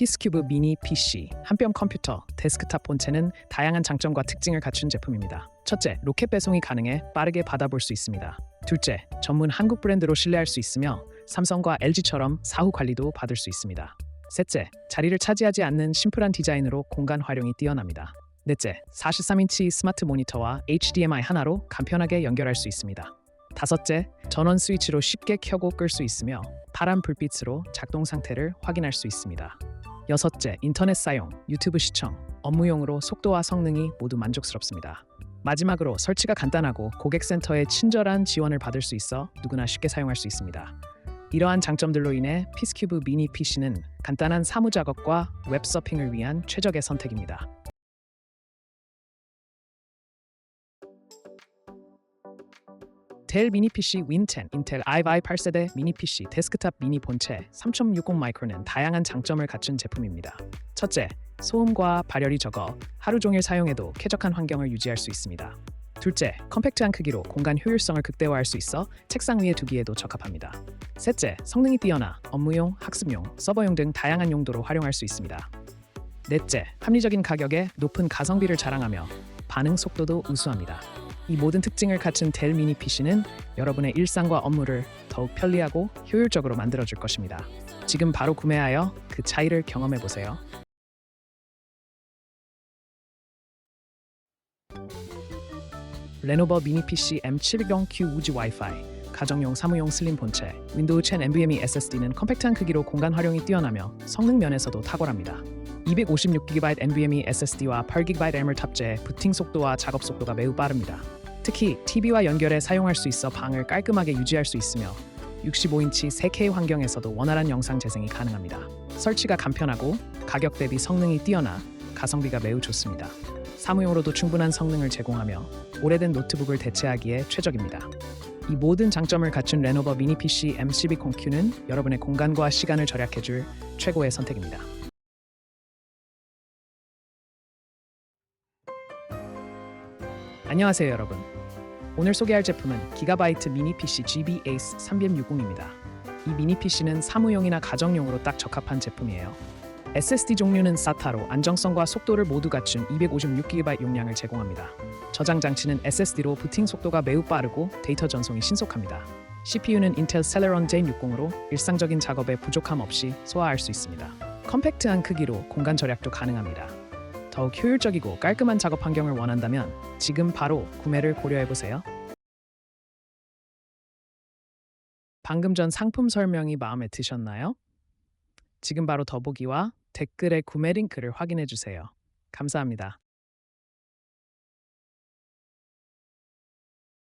피스큐브 미니 PC 한뼘 컴퓨터 데스크탑 본체는 다양한 장점과 특징을 갖춘 제품입니다. 첫째, 로켓 배송이 가능해 빠르게 받아볼 수 있습니다. 둘째, 전문 한국 브랜드로 신뢰할 수 있으며 삼성과 LG처럼 사후 관리도 받을 수 있습니다. 셋째, 자리를 차지하지 않는 심플한 디자인으로 공간 활용이 뛰어납니다. 넷째, 43인치 스마트 모니터와 HDMI 하나로 간편하게 연결할 수 있습니다. 다섯째, 전원 스위치로 쉽게 켜고 끌 수 있으며 파란 불빛으로 작동 상태를 확인할 수 있습니다. 여섯째, 인터넷 사용, 유튜브 시청, 업무용으로 속도와 성능이 모두 만족스럽습니다. 마지막으로 설치가 간단하고 고객센터의 친절한 지원을 받을 수 있어 누구나 쉽게 사용할 수 있습니다. 이러한 장점들로 인해 피스큐브 미니 PC는 간단한 사무 작업과 웹 서핑을 위한 최적의 선택입니다. 델 미니 PC 윈10 인텔 i5 8세대 미니 PC 데스크탑 미니 본체 3.60 마이크로는 다양한 장점을 갖춘 제품입니다. 첫째, 소음과 발열이 적어 하루 종일 사용해도 쾌적한 환경을 유지할 수 있습니다. 둘째, 컴팩트한 크기로 공간 효율성을 극대화할 수 있어 책상 위에 두기에도 적합합니다. 셋째, 성능이 뛰어나 업무용, 학습용, 서버용 등 다양한 용도로 활용할 수 있습니다. 넷째, 합리적인 가격에 높은 가성비를 자랑하며 반응 속도도 우수합니다. 이 모든 특징을 갖춘 델 미니 PC는 여러분의 일상과 업무를 더욱 편리하고 효율적으로 만들어줄 것입니다. 지금 바로 구매하여 그 차이를 경험해 보세요. 레노버 미니 PC M720Q 우지 와이파이 가정용 사무용 슬림 본체 윈도우 10 NVMe SSD는 컴팩트한 크기로 공간 활용이 뛰어나며 성능 면에서도 탁월합니다. 256GB NVMe SSD와 8GB 램을 탑재해 부팅 속도와 작업 속도가 매우 빠릅니다. 특히 TV와 연결해 사용할 수 있어 방을 깔끔하게 유지할 수 있으며 65인치 4K 환경에서도 원활한 영상 재생이 가능합니다. 설치가 간편하고 가격 대비 성능이 뛰어나 가성비가 매우 좋습니다. 사무용으로도 충분한 성능을 제공하며 오래된 노트북을 대체하기에 최적입니다. 이 모든 장점을 갖춘 레노버 미니 PC M12 콩큐는 여러분의 공간과 시간을 절약해줄 최고의 선택입니다. 안녕하세요 여러분. 오늘 소개할 제품은 기가바이트 미니 PC GB Ace 360입니다. 이 미니 PC는 사무용이나 가정용으로 딱 적합한 제품이에요. SSD 종류는 SATA로 안정성과 속도를 모두 갖춘 256GB 용량을 제공합니다. 저장 장치는 SSD로 부팅 속도가 매우 빠르고 데이터 전송이 신속합니다. CPU는 인텔 셀레론 J60으로 일상적인 작업에 부족함 없이 소화할 수 있습니다. 컴팩트한 크기로 공간 절약도 가능합니다. 더욱 효율적이고 깔끔한 작업 환경을 원한다면 지금 바로 구매를 고려해 보세요. 방금 전 상품 설명이 마음에 드셨나요? 지금 바로 더보기와 댓글의 구매 링크를 확인해 주세요. 감사합니다.